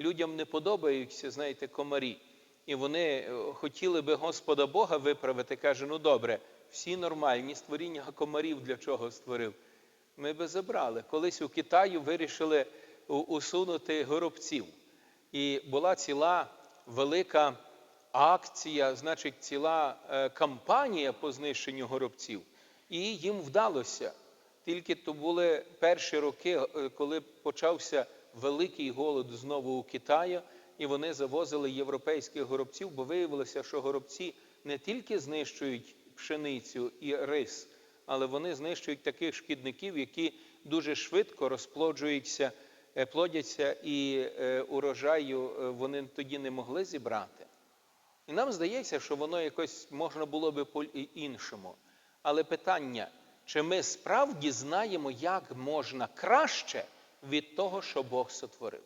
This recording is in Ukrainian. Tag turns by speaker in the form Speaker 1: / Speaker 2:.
Speaker 1: людям не подобаються, знаєте, комарі. І вони е, хотіли би Господа Бога виправити. Каже, ну добре, всі нормальні створіння, комарів для чого створив? Ми би забрали. Колись у Китаю вирішили усунути горобців. І була ціла велика акція, значить, ціла е, кампанія по знищенню горобців. І їм вдалося. Тільки то були перші роки, е, коли почався великий голод знову у Китаї, і вони завозили європейських горобців, бо виявилося, що горобці не тільки знищують пшеницю і рис, але вони знищують таких шкідників, які дуже швидко розплоджуються, е, плодяться, і е, урожаю е, вони тоді не могли зібрати. І нам здається, що воно якось можна було би по-іншому. Але питання, чи ми справді знаємо, як можна краще від того, що Бог сотворив?